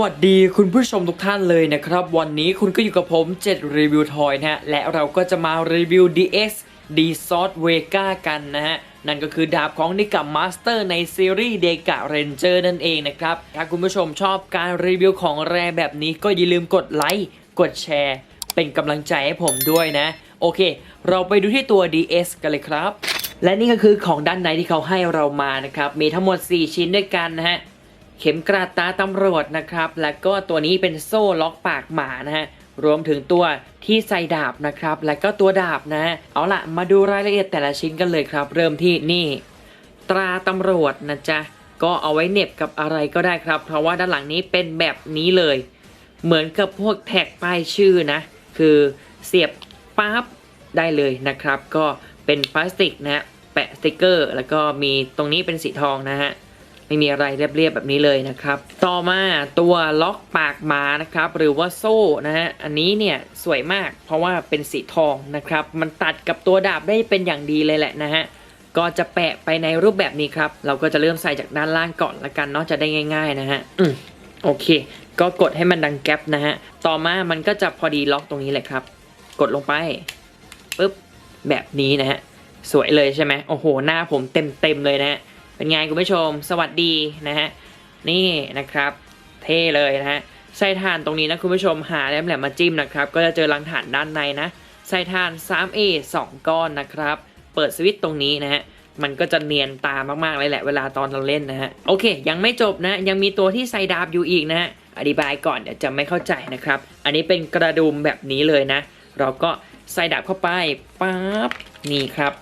วัสดีคุณผู้ชมทุกท่านเลยนะครับ วันนี้คุณก็อยู่กับผม7รีวิวทอยนะฮะ และเราก็จะมารีวิว DX D s o t Vega กันนะฮะ นั่นก็คือดาบของนิกัมมาสเตอร์ในซีรีส์เดกะเรนเจอร์นั่นเองนะครับ ถ้าคุณผู้ชมชอบการรีวิวของแรแบบนี้ก็อย่าลืมกดไลค์กดแชร์ เป็นกำลังใจให้ผมด้วยนะ โอเค เราไปดูที่ตัว DS กันเลยครับ และนี่ก็คือของด้านในที่เขาให้เรามานะครับมีทั้งหมด 4 ชิ้นด้วยกันนะฮะ เข็มกระตาตำรวจนะครับ แล้วก็ตัวนี้เป็นโซ่ล็อกปากหมานะฮะรวมถึงตัวที่ใส่ดาบนะครับ แล้วก็ตัวดาบนะ เอาละมาดูรายละเอียดแต่ละชิ้นกันเลยครับ เริ่มที่นี่ ตราตำรวจนะจ๊ะ ก็เอาไว้เน็บกับอะไรก็ได้ครับ เพราะว่าด้านหลังนี้เป็นแบบนี้เลย เหมือนกับพวกแท็กป้ายชื่อนะ คือเสียบปั๊บได้เลยนะครับ ก็เป็นพลาสติกนะฮะแปะสติกเกอร์ แล้วก็มีตรงนี้เป็นสีทองนะฮะ ไม่มีอะไรเรียบๆแบบนี้เลยนะครับ ต่อมาตัวล็อกปากหมานะครับหรือว่าโซ่นะฮะอันนี้เนี่ยสวยมากเพราะว่าเป็นสีทองนะครับ มันตัดกับตัวดาบได้เป็นอย่างดีเลยแหละนะฮะก็จะแปะไปในรูปแบบนี้ครับ เราก็จะเริ่มใส่จากด้านล่างก่อนละกันเนาะจะได้ง่าย ๆนะฮะอืมโอเค ก็กดให้มันดังแก๊ปนะฮะต่อมามันก็จะพอดีล็อกตรงนี้เลยครับ กดลงไปปุ๊บแบบนี้นะฮะสวยเลยใช่ไหมโอ้โห หน้าผมเต็มๆเลยนะฮะ เป็นไงคุณผู้ชม สวัสดีนะฮะ นี่นะครับ เท่เลยนะฮะใส่ถ่านตรงนี้นะคุณผู้ชมหาแหลมแหลมมาจิ้มนะครับ ก็จะเจอรังถ่านด้านในนะใส่ถ่าน 3A 2 ก้อนนะครับ เปิดสวิตช์ตรงนี้นะฮะ มันก็จะเนียนตามากๆเลยแหละเวลาตอนเราเล่นนะฮะ โอเค ยังไม่จบนะ ยังมีตัวที่ใส่ดาบอยู่อีกนะฮะ อธิบายก่อนเดี๋ยวจะไม่เข้าใจนะครับ อันนี้เป็นกระดุมแบบนี้เลยนะ เราก็ใส่ดาบเข้าไปปั๊บ นี่ครับ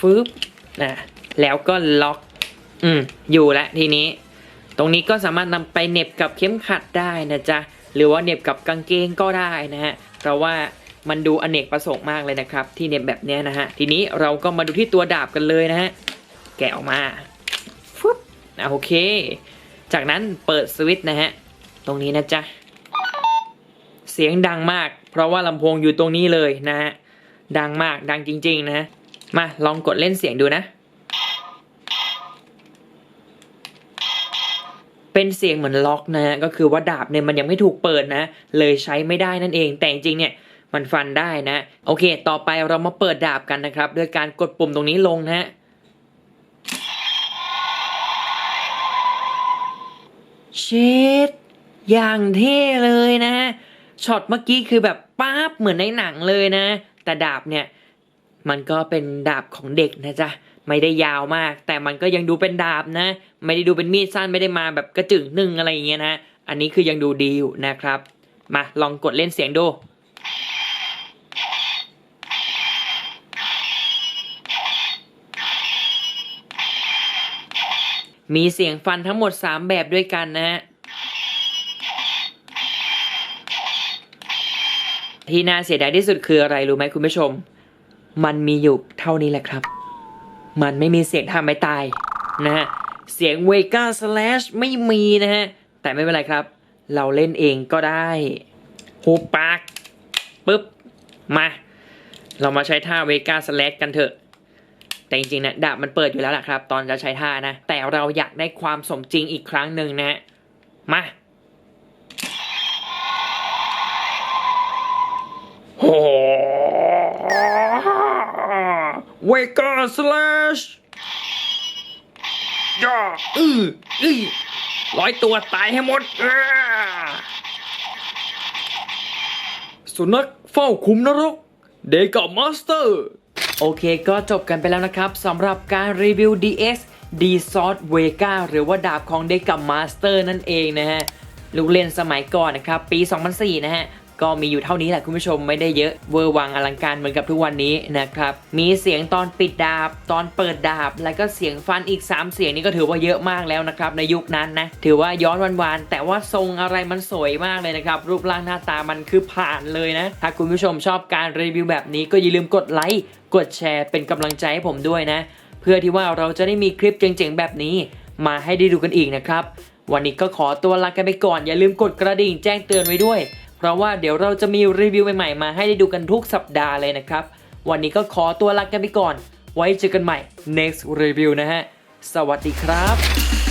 ฟึบนะ แล้วก็ล็อก อืม อยู่แล้วทีนี้ ตรงนี้ก็สามารถนำไปเน็บกับเข็มขัดได้นะจ๊ะ หรือว่าเน็บกับกางเกงก็ได้นะฮะ เพราะว่ามันดูอเนกประสงค์มากเลยนะครับ ที่เน็บแบบนี้นะฮะ ทีนี้เราก็มาดูที่ตัวดาบกันเลยนะฮะ แกะออกมาฟึบนะโอเค จากนั้นเปิดสวิตช์นะฮะ ตรงนี้นะจ๊ะ เสียงดังมาก เพราะว่าลำโพงอยู่ตรงนี้เลยนะฮะ ดังมาก ดังจริง ๆ นะ มาลองกดเล่นเสียงดูนะ เป็นเสียงเหมือนล็อกนะฮะก็คือว่าดาบเนี่ยมันยังไม่ถูกเปิดนะ เลยใช้ไม่ได้นั่นเองแต่จริงๆเนี่ยมันฟันได้นะ โอเค ต่อไปเรามาเปิดดาบกันนะครับด้วยการกดปุ่มตรงนี้ลงนะฮะเชดอย่างเท่เลยนะช็อตเมื่อกี้คือแบบป๊าบเหมือนในหนังเลยนะ แต่ดาบเนี่ย มันก็เป็นดาบของเด็กนะจ๊ะไม่ได้ยาวมาก แต่มันก็ยังดูเป็นดาบนะ ไม่ได้ดูเป็นมีดสั้นไม่ได้มาแบบกระจึงหนึ่งอะไรอย่างเงี้ยนะ อันนี้คือยังดูดีอยู่นะครับ มาลองกดเล่นเสียงดูมีเสียงฟันทั้งหมด 3 แบบด้วยกันนะฮะ ที่น่าเสียดายที่สุดคืออะไรรู้ไหมคุณผู้ชม มันมีอยู่เท่านี้แหละครับ มันไม่มีเสียงทำไม่ตายนะฮะ เสียงเวก้าสแลชไม่มีนะฮะ แต่ไม่เป็นไรครับ เราเล่นเองก็ได้หูปากปึ๊บ มา เรามาใช้ท่าเวก้าสแลชกันเถอะ แต่จริงๆนะดาบมันเปิดอยู่แล้วล่ะครับ ตอนจะใช้ท่านะ แต่เราอยากได้ความสมจริงอีกครั้งหนึ่งนะ มา โอ้เวก้า สแลชย่าอืออือร้อยตัวตายให้หมดอ่าสุนัขเฝ้าคุมนรก เดกับมาสเตอร์ โอเคก็จบกันไปแล้วนะครับสำหรับการรีวิว DS D s o t Vega หรือว่าดาบของเดกับมาสเตอร์นั่นเองนะฮะลูกเล่นสมัยก่อนนะครับ ปี 2004 นะฮะ ก็มีอยู่เท่านี้แหละคุณผู้ชมไม่ได้เยอะเวอร์วังอลังการเหมือนกับทุกวันนี้นะครับ มีเสียงตอนปิดดาบ ตอนเปิดดาบ แล้วก็เสียงฟันอีก 3 เสียงนี่ก็ถือว่าเยอะมากแล้วนะครับ ในยุคนั้นนะ ถือว่าย้อนวันวานแต่ว่าทรงอะไรมันสวยมากเลยนะครับ รูปร่างหน้าตามันคือผ่านเลยนะ ถ้าคุณผู้ชมชอบการรีวิวแบบนี้ก็อย่าลืมกดไลค์กดแชร์เป็นกำลังใจให้ผมด้วยนะ เพื่อที่ว่าเราจะได้มีคลิปเจ๋งๆแบบนี้ มาให้ได้ดูกันอีกนะครับวันนี้ก็ขอตัวลากันไปก่อน อย่าลืมกดกระดิ่งแจ้งเตือนไว้ด้วย เพราะว่าเดี๋ยวเราจะมีรีวิวใหม่ๆมาให้ได้ดูกันทุกสัปดาห์เลยนะครับ วันนี้ก็ขอตัวลากันไปก่อน ไว้เจอกันใหม่ next review นะฮะ สวัสดีครับ